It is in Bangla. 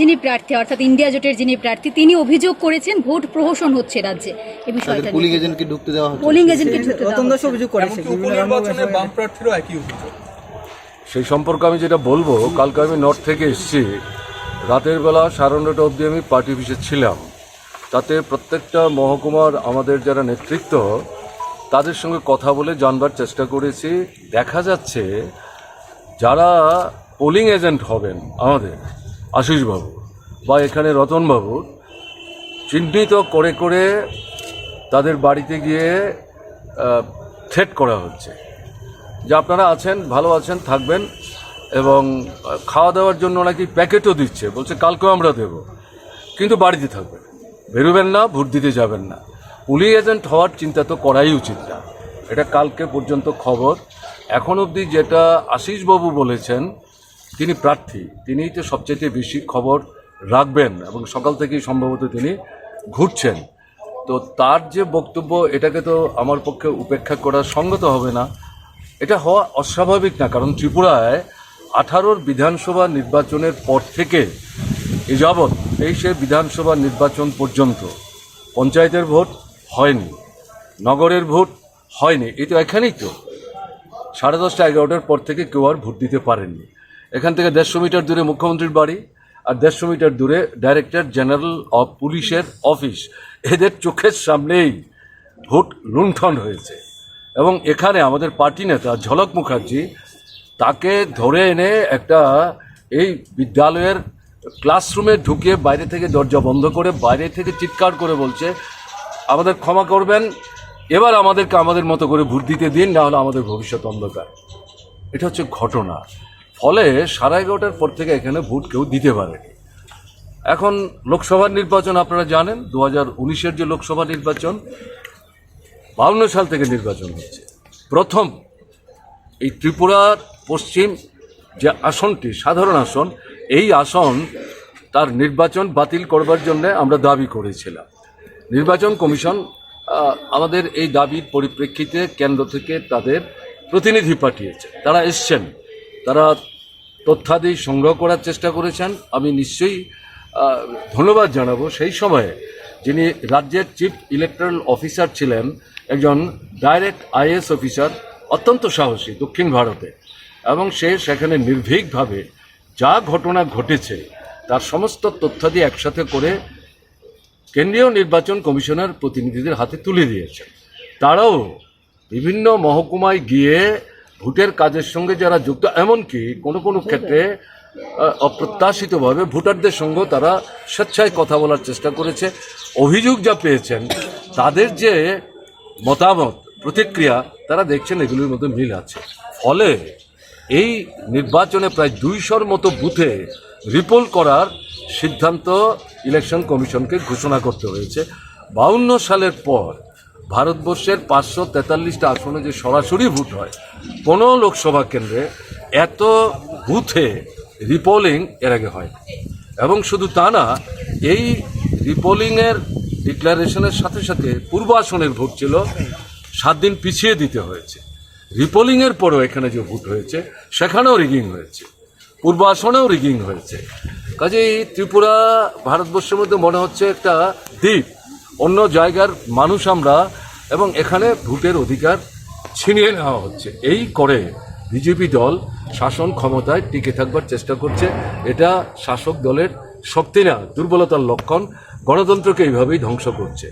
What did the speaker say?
যিনি প্রার্থী অর্থাৎ ইন্ডিয়া জোটের যিনি প্রার্থী তিনি অভিযোগ করেছেন ভোট প্রহসন হচ্ছে রাজ্যে। এই বিষয়টা তাদের এজেন্টকে ঢুকতে দেওয়া হচ্ছে। পোলিং এজেন্টকে ঢুকতে দেওয়া হচ্ছে। অভিযোগ করেছে এমনকি বিভিন্ন উপনির্বাচনে রকম বাম প্রার্থীরও একই অভিযোগ। সেই সম্পর্কে আমি যেটা বলব কালকে আমি নর্থ থেকে এসেছি। রাতের বেলা সাড়ে নটা অবধি আমি পার্টি অফিসে ছিলাম। তাতে প্রত্যেকটা মহকুমার আমাদের যারা নেতৃত্ব তাদের সঙ্গে কথা বলে জানবার চেষ্টা করেছি। দেখা যাচ্ছে যারা পোলিং এজেন্ট হবেন আমাদের আশিসবাবু বা এখানে রতনবাবুর চিহ্নিত করে করে তাদের বাড়িতে গিয়ে থ্রেট করা হচ্ছে। যে আপনারা আছেন, ভালো আছেন, থাকবেন এবং খাওয়া দাওয়ার জন্য নাকি প্যাকেটও দিচ্ছে, বলছে কালকেও আমরা দেব। কিন্তু বাড়িতে থাকবেন, বেরোবেন না, ভোট দিতে যাবেন না। পুলিশ এজেন্ট হওয়ার চিন্তা তো করাই উচিত না। এটা কালকে পর্যন্ত খবর। এখন অবধি যেটা আশিসবাবু বলেছেন তিনি প্রার্থী। তিনিই তো সবচেয়ে বেশি খবর রাখবেন এবং সকাল থেকেই সম্ভবত তিনি ঘুরছেন। তো তার যে বক্তব্য, এটাকে তো আমার পক্ষে উপেক্ষা করা সঙ্গত হবে না। এটা হওয়া অস্বাভাবিক না, কারণ ত্রিপুরায় আঠারোর বিধানসভা নির্বাচনের পর থেকে এ যাবৎ তেইশে বিধানসভা নির্বাচন পর্যন্ত পঞ্চায়েতের ভোট হয়নি, নগরের ভোট হয়নি। এই তো এখানেই তো। সাড়ে দশটা, এগারোটার পর থেকে কেউ আর ভোট দিতে পারেননি। এখান থেকে দেড়শো মিটার দূরে মুখ্যমন্ত্রীর বাড়ি আর দেড়শো মিটার দূরে ডাইরেক্টর জেনারেল অফ পুলিশের অফিস। এদের চোখের সামনেই ভোট লুণ্ঠন হয়েছে। এবং এখানে আমাদের পার্টি নেতা ঝলক মুখার্জি তাকে ধরে এনে একটা এই বিদ্যালয়ের ক্লাসরুমে ঢুকিয়ে বাইরে থেকে দরজা বন্ধ করে বাইরে থেকে চিৎকার করে বলছে, আমাদের ক্ষমা করবেন, এবার আমাদেরকে আমাদের মতো করে ভোট দিতে দিন, না হলে আমাদের ভবিষ্যৎ অন্ধকার। এটা হচ্ছে ঘটনা। ফলে সাড়ে এগারোটার পর থেকে এখানে ভোট কেউ দিতে পারেনি। এখন লোকসভার নির্বাচন আপনারা জানেন দু হাজার উনিশের যে লোকসভা নির্বাচন, বাউন্ন সাল থেকে নির্বাচন হচ্ছে। প্রথম এই ত্রিপুরার পশ্চিম যে আসনটি, সাধারণ আসন, এই আসন তার নির্বাচন বাতিল করবার জন্য আমরা দাবি করেছিলাম। নির্বাচন কমিশন আমাদের এই দাবির পরিপ্রেক্ষিতে কেন্দ্র থেকে তাদের প্রতিনিধি পাঠিয়েছে। তারা এসছেন। তারা তথ্যাদি সংগ্রহ করার চেষ্টা করেছেন। আমি নিশ্চয়ই ধন্যবাদ জানাব। সেই সময়ে যিনি রাজ্যের চিফ ইলেকট্রাল অফিসার ছিলেন, একজন ডাইরেক্ট আইএস অফিসার অত্যন্ত সাহসী দক্ষিণ ভারতে। এবং সে সেখানে নির্ভীকভাবে যা ঘটনা ঘটেছে, তার সমস্ত তথ্যাদি একসাথে করে কেন্দ্রীয় নির্বাচন কমিশনার প্রতিনিধিদের হাতে তুলে দিয়েছেন তারাও বিভিন্ন মহকুমায় গিয়ে ভোটের কাজের সঙ্গে যারা যুক্ত এমনকি কোনো কোনো ক্ষেত্রে অপ্রত্যাশিতভাবে ভোটারদের সঙ্গে তারা স্বেচ্ছায় কথা বলার চেষ্টা করেছে। অভিযোগ যা পেয়েছেন তাদের যে মতামত প্রতিক্রিয়া তারা দেখছেন এগুলির মধ্যে মিল আছে। ফলে এই নির্বাচনে প্রায় দুইশোর মতো বুথে রিপোল করার সিদ্ধান্ত ইলেকশন কমিশনকে ঘোষণা করতে হয়েছে। বাউন্ন সালের পর ভারতবর্ষের পাঁচশো তেতাল্লিশটা আসনে যে সরাসরি ভোট হয়, কোনো লোকসভা কেন্দ্রে এত বুথে রিপোলিং এর আগে হয়। এবং শুধু তা না, এই রিপোলিংয়ের ডিক্লারেশনের সাথে সাথে পূর্ব আসনের ভোট ছিল, সাত দিন পিছিয়ে দিতে হয়েছে। রিপোলিংয়ের পরও এখানে যে ভোট হয়েছে, সেখানেও রিগিং হয়েছে। পূর্ব আসনেও রিগিং হয়েছে। কাজেই ত্রিপুরা ভারতবর্ষের মধ্যে মনে হচ্ছে একটা দ্বীপ অন্য জায়গার মানুষ আমরা এবং এখানে ভোটের অধিকার ছিনিয়ে নেওয়া হচ্ছে। এই করে বিজেপি দল শাসন ক্ষমতায় টিকে থাকবার চেষ্টা করছে। এটা শাসক দলের শক্তি না, দুর্বলতার লক্ষণ। গণতন্ত্রকে এইভাবেই ধ্বংস করছে।